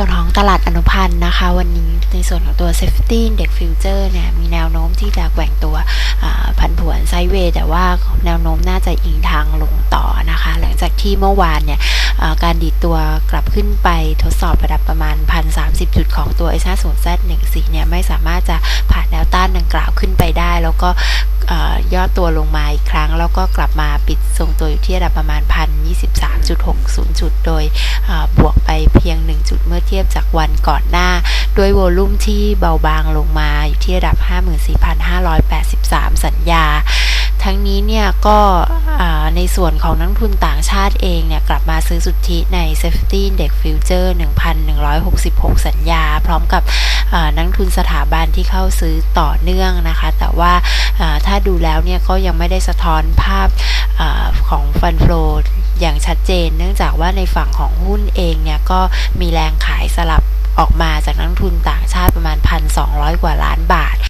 ส่วนของตลาดอนุพันธ์นะคะ วันนี้ในส่วนของตัว Safety Index Future เนี่ยมีแนวโน้มที่จะแกว่งตัวผันผวนไซเวย์แต่ว่าแนวโน้มน่าจะอิงทางลงต่อนะคะ หลังจากที่เมื่อวานเนี่ยการดีดตัวกลับขึ้นไปทดสอบระดับประมาณ 1,030 จุดของตัว s 5 0 z 1 4เนี่ยไม่สามารถจะผ่านแนวต้านดังกล่าวขึ้นไปได้ แล้วก็เอ่อย่อตัวลงมาอีกครั้ง แล้วก็กลับมาปิดทรงตัวอยู่ที่ระดับประมาณ 1.60 จุด โดยบวกไปเพียง 1 จุดเมื่อเทียบจากวันก่อนหน้า ด้วยโวลุ่มที่เบาบางลงมาอยู่ที่ระดับ 54,583 สัญญา ทั้งนี้เนี่ยก็ในส่วนของนักทุนต่างชาติเองเนี่ยกลับมาซื้อสุทธิใน Safety Index Future 1,166 สัญญา พร้อมกับนักทุนสถาบันที่เข้าซื้อต่อเนื่องนะคะ แต่ว่าถ้าดูแล้วเนี่ยก็ยังไม่ได้สะท้อนภาพอของฟันโฟ อย่างชัดเจน เนื่องจากว่าในฝั่งของหุ้นเองเนี่ยก็มีแรงขายสลับออกมาจากนักทุนต่างชาติประมาณ 1,200 กว่าล้านบาท